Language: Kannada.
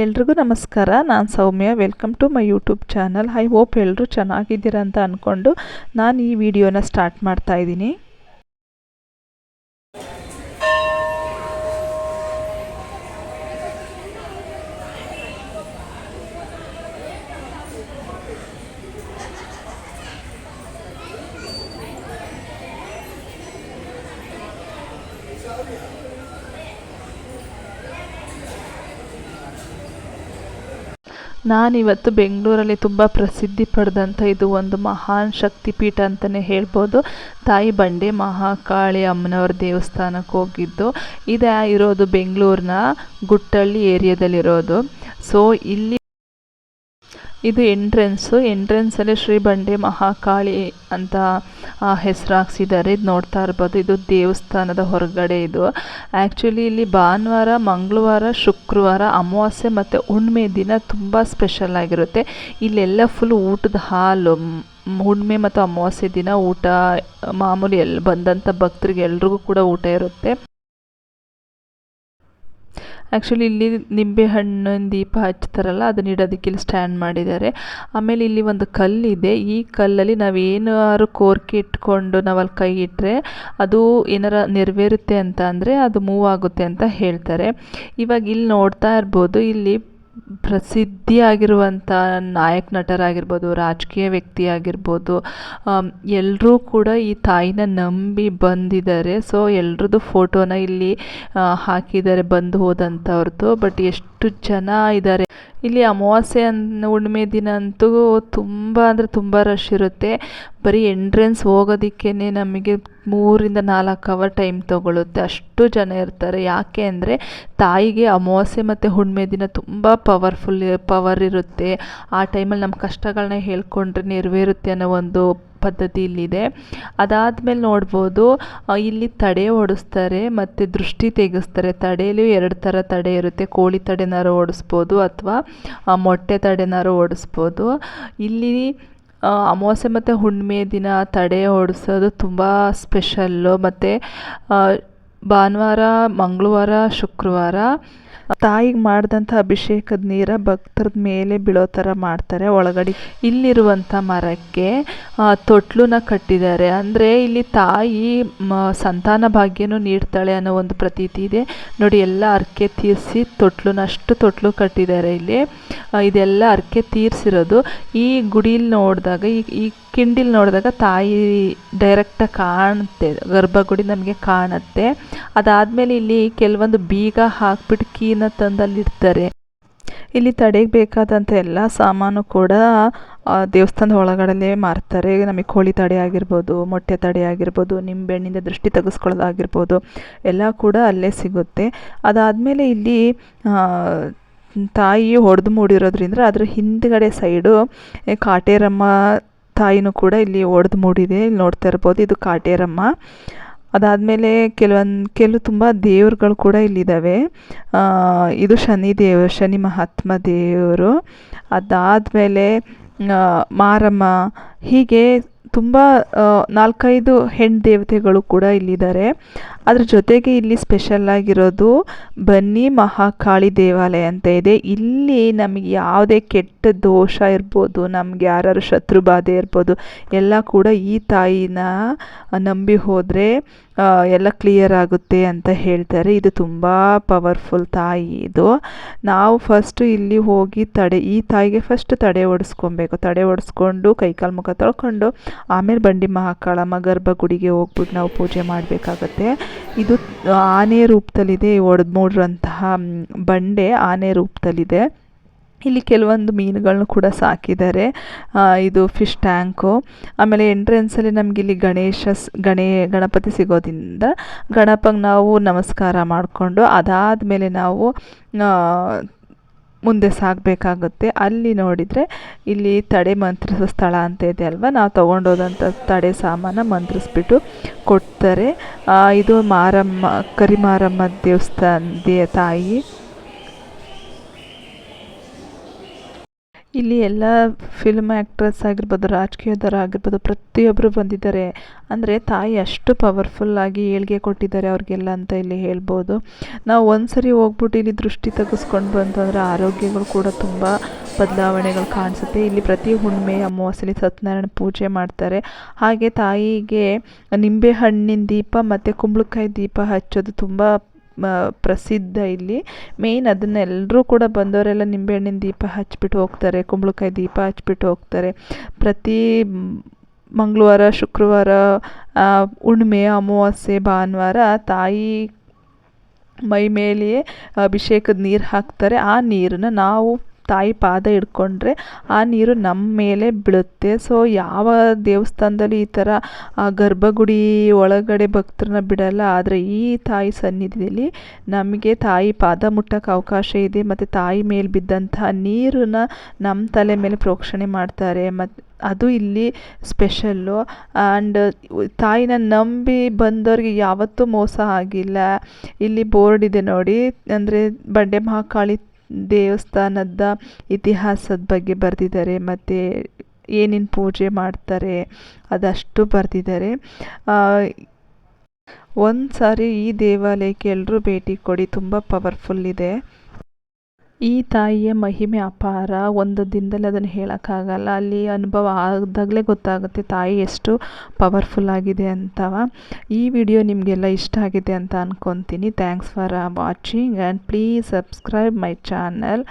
ಎಲ್ರಿಗೂ ನಮಸ್ಕಾರ. ನಾನು Soumya. Welcome to my YouTube channel I hope ಎಲ್ಲರೂ ಚೆನ್ನಾಗಿದ್ದೀರಾ ಅಂತ ಅಂದ್ಕೊಂಡು ನಾನು ಈ ವಿಡಿಯೋನ ಸ್ಟಾರ್ಟ್ ಮಾಡ್ತಾ ಇದ್ದೀನಿ. ನಾನಿವತ್ತು ಬೆಂಗಳೂರಲ್ಲಿ ತುಂಬ ಪ್ರಸಿದ್ಧಿ ಪಡೆದಂಥ ಇದು ಒಂದು ಮಹಾನ್ ಶಕ್ತಿಪೀಠ ಅಂತಲೇ ಹೇಳ್ಬೋದು. ತಾಯಿ ಬಂಡೆ ಮಹಾಕಾಳಿ ಅಮ್ಮನವ್ರ ದೇವಸ್ಥಾನಕ್ಕೆ ಹೋಗಿದ್ದು. ಇದು ಇರೋದು ಬೆಂಗಳೂರಿನ ಗುಟ್ಟಳ್ಳಿ ಏರಿಯಾದಲ್ಲಿರೋದು. ಸೊ ಇಲ್ಲಿ ಇದು ಎಂಟ್ರೆನ್ಸು. ಅಲ್ಲಿ ಶ್ರೀ ಬಂಡೆ ಮಹಾಕಾಳಿ ಅಂತ ಹೆಸರು ಹಾಕ್ಸಿದ್ದಾರೆ ಇದು ನೋಡ್ತಾ ಇರ್ಬೋದು. ಇದು ದೇವಸ್ಥಾನದ ಹೊರಗಡೆ ಇದು. ಆ್ಯಕ್ಚುಲಿ ಇಲ್ಲಿ ಭಾನುವಾರ, ಮಂಗಳವಾರ, ಶುಕ್ರವಾರ, ಅಮಾವಾಸ್ಯೆ ಮತ್ತು ಹುಣ್ಮೆ ದಿನ ತುಂಬ ಸ್ಪೆಷಲ್ ಆಗಿರುತ್ತೆ. ಇಲ್ಲೆಲ್ಲ ಫುಲ್ ಊಟದ ಹಾಲು ಹುಣ್ಮೆ ಮತ್ತು ಅಮಾವಾಸ್ಯೆ ದಿನ ಊಟ, ಮಾಮೂಲಿ ಎಲ್ಲಿ ಬಂದಂಥ ಭಕ್ತರಿಗೆ ಎಲ್ರಿಗೂ ಕೂಡ ಊಟ ಇರುತ್ತೆ. ಆ್ಯಕ್ಚುಲಿ ಇಲ್ಲಿ ನಿಂಬೆ ಹಣ್ಣಿನ ದೀಪ ಹಚ್ತಾರಲ್ಲ, ಅದನ್ನ ಇಡೋದಕ್ಕೆ ಇಲ್ಲಿ ಸ್ಟ್ಯಾಂಡ್ ಮಾಡಿದ್ದಾರೆ. ಆಮೇಲೆ ಇಲ್ಲಿ ಒಂದು ಕಲ್ಲಿದೆ. ಈ ಕಲ್ಲಲ್ಲಿ ನಾವು ಏನಾದ್ರು ಕೋರಿಕೆ ಇಟ್ಕೊಂಡು ನಾವು ಅಲ್ಲಿ ಕೈ ಇಟ್ಟರೆ ಅದು ಏನಾರ ನೆರವೇರುತ್ತೆ ಅಂತ ಅಂದರೆ ಅದು ಮೂವ್ ಆಗುತ್ತೆ ಅಂತ ಹೇಳ್ತಾರೆ. ಇವಾಗ ಇಲ್ಲಿ ನೋಡ್ತಾ ಇರ್ಬೋದು, ಇಲ್ಲಿ ಪ್ರಸಿದ್ಧಿಯಾಗಿರುವಂಥ ನಾಯಕ ನಟರಾಗಿರ್ಬೋದು, ರಾಜಕೀಯ ವ್ಯಕ್ತಿ ಆಗಿರ್ಬೋದು ಎಲ್ಲರೂ ಕೂಡ ಈ ತಾಯಿನ ನಂಬಿ ಬಂದಿದ್ದಾರೆ. ಸೊ, ಎಲ್ರದ್ದು ಫೋಟೋನ ಇಲ್ಲಿ ಹಾಕಿದ್ದಾರೆ, ಬಂದು ಹೋದಂಥವ್ರದ್ದು ಬಟ್ ಎಷ್ಟು ಜನ ಇದ್ದಾರೆ. ಇಲ್ಲಿ ಅಮಾವಾಸ್ಯೆ ಅನ್ನ ಹುಣ್ಮೆ ದಿನ ಅಂತೂ ತುಂಬ, ಅಂದರೆ ತುಂಬ ರಶ್ ಇರುತ್ತೆ. ಬರೀ ಎಂಟ್ರೆನ್ಸ್ ಹೋಗೋದಕ್ಕೇ ನಮಗೆ ಮೂರಿಂದ ನಾಲ್ಕು ಅವರ್ ಟೈಮ್ ತೊಗೊಳುತ್ತೆ. ಅಷ್ಟು ಜನ ಇರ್ತಾರೆ. ಯಾಕೆ ಅಂದರೆ ತಾಯಿಗೆ ಅಮಾವಾಸ್ಯೆ ಮತ್ತು ಹುಣ್ಮೆ ದಿನ ತುಂಬ ಪವರ್ಫುಲ್ ಪವರ್ ಇರುತ್ತೆ. ಆ ಟೈಮಲ್ಲಿ ನಮ್ಮ ಕಷ್ಟಗಳನ್ನ ಹೇಳ್ಕೊಂಡ್ರೆ ನೆರವೇರುತ್ತೆ ಅನ್ನೋ ಒಂದು ಪದ್ಧತಿ ಇಲ್ಲಿದೆ. ಅದಾದಮೇಲೆ ನೋಡ್ಬೋದು ಇಲ್ಲಿ ತಡೆ ಓಡಿಸ್ತಾರೆ ಮತ್ತು ದೃಷ್ಟಿ ತೆಗೆಸ್ತಾರೆ. ತಡೆಯಲ್ಲೂ ಎರಡು ಥರ ತಡೆ ಇರುತ್ತೆ. ಕೋಳಿ ತಡೆನಾರು ಓಡಿಸ್ಬೋದು ಅಥವಾ ಮೊಟ್ಟೆ ತಡೆನಾರು ಓಡಿಸ್ಬೋದು. ಇಲ್ಲಿ ಅಮಾವಾಸ್ಯೆ ಮತ್ತು ಹುಣ್ಣಿಮೆ ದಿನ ತಡೆ ಓಡಿಸೋದು ತುಂಬ ಸ್ಪೆಷಲ್ಲು ಮತ್ತು ಭಾನುವಾರ ಮಂಗಳವಾರ ಶುಕ್ರವಾರ ತಾಯಿಗೆ ಮಾಡಿದಂಥ ಅಭಿಷೇಕದ ನೀರ ಭಕ್ತರ ಮೇಲೆ ಬೀಳೋ ಥರ ಮಾಡ್ತಾರೆ ಒಳಗಡೆ. ಇಲ್ಲಿರುವಂಥ ಮರಕ್ಕೆ ತೊಟ್ಲನ್ನ ಕಟ್ಟಿದ್ದಾರೆ. ಅಂದರೆ ಇಲ್ಲಿ ತಾಯಿ, ಮ, ಸಂತಾನ ಭಾಗ್ಯನೂ ನೀಡ್ತಾಳೆ ಅನ್ನೋ ಒಂದು ಪ್ರತೀತಿ ಇದೆ. ನೋಡಿ, ಎಲ್ಲ ಅರ್ಕೆ ತೀರಿಸಿ ತೊಟ್ಲನ್ನ ಅಷ್ಟು ತೊಟ್ಲು ಕಟ್ಟಿದ್ದಾರೆ ಇಲ್ಲಿ. ಇದೆಲ್ಲ ಅರ್ಕೆ ತೀರಿಸಿರೋದು ಈ ಗುಡಿಲಿ ನೋಡಿದಾಗ ಈ ಈ ಕಿಂಡಿಲ್ ನೋಡಿದಾಗ ತಾಯಿ ಡೈರೆಕ್ಟಾಗಿ ಕಾಣುತ್ತೆ. ಗರ್ಭಗುಡಿ ನಮಗೆ ಕಾಣುತ್ತೆ. ಅದಾದಮೇಲೆ ಇಲ್ಲಿ ಕೆಲವೊಂದು ಬೀಗ ಹಾಕ್ಬಿಟ್ಟು ಕೀನ ತಂದಲ್ಲಿಡ್ತಾರೆ. ಇಲ್ಲಿ ತಡೆಗೆ ಬೇಕಾದಂಥ ಎಲ್ಲ ಸಾಮಾನು ಕೂಡ ದೇವಸ್ಥಾನದ ಒಳಗಡೆ ಮಾರ್ತಾರೆ. ನಮಗೆ ಕೋಳಿ ತಡೆ ಆಗಿರ್ಬೋದು, ಮೊಟ್ಟೆ ತಡೆ ಆಗಿರ್ಬೋದು, ನಿಂಬೆಹಣ್ಣಿಂದ ದೃಷ್ಟಿ ತೆಗೆಸ್ಕೊಳ್ಳೋದಾಗಿರ್ಬೋದು, ಎಲ್ಲ ಕೂಡ ಅಲ್ಲೇ ಸಿಗುತ್ತೆ. ಅದಾದಮೇಲೆ ಇಲ್ಲಿ ತಾಯಿ ಹೊಡೆದು ಮೂಡಿರೋದ್ರಿಂದ ಅದ್ರ ಹಿಂದ್ಗಡೆ ಸೈಡು ಕಾಟೇರಮ್ಮ ತಾಯಿನೂ ಕೂಡ ಇಲ್ಲಿ ಒಡೆದು ಮೂಡಿದೆ. ಇಲ್ಲಿ ನೋಡ್ತಾ ಇರ್ಬೋದು, ಇದು ಕಾಟೇರಮ್ಮ. ಅದಾದಮೇಲೆ ಕೆಲವೊಂದು ಕೆಲವು ತುಂಬ ದೇವ್ರುಗಳು ಕೂಡ ಇಲ್ಲಿದ್ದಾವೆ. ಇದು ಶನಿ ದೇವ, ಶನಿ ಮಹಾತ್ಮ ದೇವರು. ಅದಾದಮೇಲೆ ಮಾರಮ್ಮ. ಹೀಗೆ ತುಂಬ ನಾಲ್ಕೈದು ಹೆಣ್ಣು ದೇವತೆಗಳು ಕೂಡ ಇಲ್ಲಿದ್ದಾರೆ. ಅದ್ರ ಜೊತೆಗೆ ಇಲ್ಲಿ ಸ್ಪೆಷಲ್ ಆಗಿರೋದು ಬನ್ನಿ ಮಹಾಕಾಳಿ ದೇವಾಲಯ ಅಂತ ಇದೆ. ಇಲ್ಲಿ ನಮಗೆ ಯಾವುದೇ ಕೆಟ್ಟ ದೋಷ ಇರ್ಬೋದು, ನಮ್ಗೆ ಯಾರು ಶತ್ರು ಬಾಧೆ ಇರ್ಬೋದು, ಎಲ್ಲ ಕೂಡ ಈ ತಾಯಿನ ನಂಬಿ ಹೋದರೆ ಎಲ್ಲ ಕ್ಲಿಯರ್ ಆಗುತ್ತೆ ಅಂತ ಹೇಳ್ತಾರೆ. ಇದು ತುಂಬ ಪವರ್ಫುಲ್ ತಾಯಿ ಇದು. ನಾವು ಫಸ್ಟು ಇಲ್ಲಿ ಹೋಗಿ ತಡೆ, ಈ ತಾಯಿಗೆ ಫಸ್ಟ್ ತಡೆ ಓಡಿಸ್ಕೊಬೇಕು ತಡೆ ಓಡಿಸ್ಕೊಂಡು ಕೈಕಾಲು ಮುಖ ತೊಳ್ಕೊಂಡು ಆಮೇಲೆ ಬಂಡಿ ಮಹಾಕಾಳಮ್ಮ ಗರ್ಭಗುಡಿಗೆ ಹೋಗ್ಬಿಟ್ಟು ನಾವು ಪೂಜೆ ಮಾಡಬೇಕಾಗತ್ತೆ. ಇದು ಆನೆ ರೂಪದಲ್ಲಿದೆ ಒಡೆದು ಮೂಡಿರುವಂತಹ ಬಂಡೆ ಆನೆ ರೂಪದಲ್ಲಿದೆ. ಇಲ್ಲಿ ಕೆಲವೊಂದು ಮೀನುಗಳನ್ನು ಕೂಡ ಸಾಕಿದ್ದಾರೆ. ಇದು ಫಿಶ್ ಟ್ಯಾಂಕು ಆಮೇಲೆ ಎಂಟ್ರೆನ್ಸಲ್ಲಿ ಇಲ್ಲಿ ಗಣೇಶ ಗಣೇ, ಗಣಪತಿ ಸಿಗೋದ್ರಿಂದ ಗಣಪಂಗೆ ನಾವು ನಮಸ್ಕಾರ ಮಾಡಿಕೊಂಡು ಅದಾದಮೇಲೆ ನಾವು ಮುಂದೆ ಸಾಗಬೇಕಾಗುತ್ತೆ ಅಲ್ಲಿ ನೋಡಿದರೆ ಇಲ್ಲಿ ತಡೆ ಮಂತ್ರಿಸೋ ಸ್ಥಳ ಅಂತ ಇದೆ ಅಲ್ವಾ? ನಾವು ತೊಗೊಂಡೋದಂಥ ತಡೆ ಸಾಮಾನು ಮಂತ್ರಿಸ್ಬಿಟ್ಟು ಕೊಡ್ತಾರೆ. ಇದು ಮಾರಮ್ಮ, ಕರಿಮಾರಮ್ಮ ದೇವಸ್ಥಾನ ದೇ ತಾಯಿ. ಇಲ್ಲಿ ಎಲ್ಲ ಫಿಲ್ಮ್ ಆ್ಯಕ್ಟ್ರೆಸ್ ಆಗಿರ್ಬೋದು, ರಾಜಕೀಯದವರು ಆಗಿರ್ಬೋದು ಪ್ರತಿಯೊಬ್ಬರು ಬಂದಿದ್ದಾರೆ. ಅಂದರೆ ತಾಯಿ ಅಷ್ಟು ಪವರ್ಫುಲ್ಲಾಗಿ ಏಳಿಗೆ ಕೊಟ್ಟಿದ್ದಾರೆ ಅವ್ರಿಗೆಲ್ಲ ಅಂತ ಇಲ್ಲಿ ಹೇಳ್ಬೋದು. ನಾವು ಒಂದು ಸರಿ ಹೋಗ್ಬಿಟ್ಟು ಇಲ್ಲಿ ದೃಷ್ಟಿ ತೆಗೆಸ್ಕೊಂಡು ಬಂತು ಅಂದರೆ ಆರೋಗ್ಯಗಳು ಕೂಡ ತುಂಬ ಬದಲಾವಣೆಗಳು ಕಾಣಿಸುತ್ತೆ. ಇಲ್ಲಿ ಪ್ರತಿ ಹುಣ್ಣಿಮೆ, ಅಮಾವಾಸ್ಯೆಲಿ ಸತ್ಯನಾರಾಯಣ ಪೂಜೆ ಮಾಡ್ತಾರೆ. ಹಾಗೆ ತಾಯಿಗೆ ನಿಂಬೆ ಹಣ್ಣಿನ ದೀಪ ಮತ್ತು ಕುಂಬಳಕಾಯಿ ದೀಪ ಹಚ್ಚೋದು ತುಂಬ ಪ್ರಸಿದ್ಧ ಇಲ್ಲಿ. ಮೇಯ್ನ್ ಅದನ್ನ ಎಲ್ಲರೂ ಕೂಡ ಬಂದವರೆಲ್ಲ ನಿಂಬೆಹಣ್ಣಿನ ದೀಪ ಹಚ್ಬಿಟ್ಟು ಹೋಗ್ತಾರೆ, ಕುಂಬಳಕಾಯಿ ದೀಪ ಹಚ್ಬಿಟ್ಟು ಹೋಗ್ತಾರೆ. ಪ್ರತಿ ಮಂಗಳವಾರ, ಶುಕ್ರವಾರ ಹುಣ್ಮೆ ಅಮಾವಾಸ್ಯೆ, ಭಾನುವಾರ ತಾಯಿ ಮೈ ಮೇಲೆಯೇ ಅಭಿಷೇಕದ ನೀರು ಹಾಕ್ತಾರೆ. ಆ ನೀರನ್ನ ನಾವು ತಾಯಿ ಪಾದ ಹಿಡ್ಕೊಂಡ್ರೆ ಆ ನೀರು ನಮ್ಮ ಮೇಲೆ ಬೀಳುತ್ತೆ. ಸೊ ಯಾವ ದೇವಸ್ಥಾನದಲ್ಲಿ ಈ ಥರ ಗರ್ಭಗುಡಿ ಒಳಗಡೆ ಭಕ್ತರನ್ನ ಬಿಡಲ್ಲ, ಆದರೆ ಈ ತಾಯಿ ಸನ್ನಿಧಿಯಲ್ಲಿ ನಮಗೆ ತಾಯಿ ಪಾದ ಮುಟ್ಟಕ್ಕೆ ಅವಕಾಶ ಇದೆ, ಮತ್ತು ತಾಯಿ ಮೇಲೆ ಬಿದ್ದಂತಹ ನೀರನ್ನ ನಮ್ಮ ತಲೆ ಮೇಲೆ ಪ್ರೋಕ್ಷಣೆ ಮಾಡ್ತಾರೆ. ಮತ್ತು ಅದು ಇಲ್ಲಿ ಸ್ಪೆಷಲ್ಲು. ಆ್ಯಂಡ್ ತಾಯಿನ ನಂಬಿ ಬಂದವ್ರಿಗೆ ಯಾವತ್ತೂ ಮೋಸ ಆಗಿಲ್ಲ. ಇಲ್ಲಿ ಬೋರ್ಡ್ ಇದೆ ನೋಡಿ, ಅಂದರೆ ಬಂಡೆ ಮಹಾಕಾಳಿ ದೇವಸ್ಥಾನದ ಇತಿಹಾಸದ ಬಗ್ಗೆ ಬರೆದಿದ್ದಾರೆ, ಮತ್ತು ಏನೇನು ಪೂಜೆ ಮಾಡ್ತಾರೆ ಅದಷ್ಟು ಬರೆದಿದ್ದಾರೆ. ಒಂದು ಸಾರಿ ಈ ದೇವಾಲಯಕ್ಕೆ ಎಲ್ಲರೂ ಭೇಟಿ ಕೊಡಿ, ತುಂಬ ಪವರ್ಫುಲ್ ಇದೆ. ಈ ತಾಯಿಯ ಮಹಿಮೆ ಅಪಾರ. ಒಂದು ದಿನದಲ್ಲಿ ಅದನ್ನು ಹೇಳೋಕ್ಕಾಗಲ್ಲ. ಅಲ್ಲಿ ಅನುಭವ ಆದಾಗಲೇ ಗೊತ್ತಾಗುತ್ತೆ ತಾಯಿ ಎಷ್ಟು ಪವರ್ಫುಲ್ ಆಗಿದೆ ಅಂತವ. ಈ ವಿಡಿಯೋ ನಿಮಗೆಲ್ಲ ಇಷ್ಟ ಆಗಿದೆ ಅಂತ ಅಂದ್ಕೊತೀನಿ thanks for watching and please subscribe my channel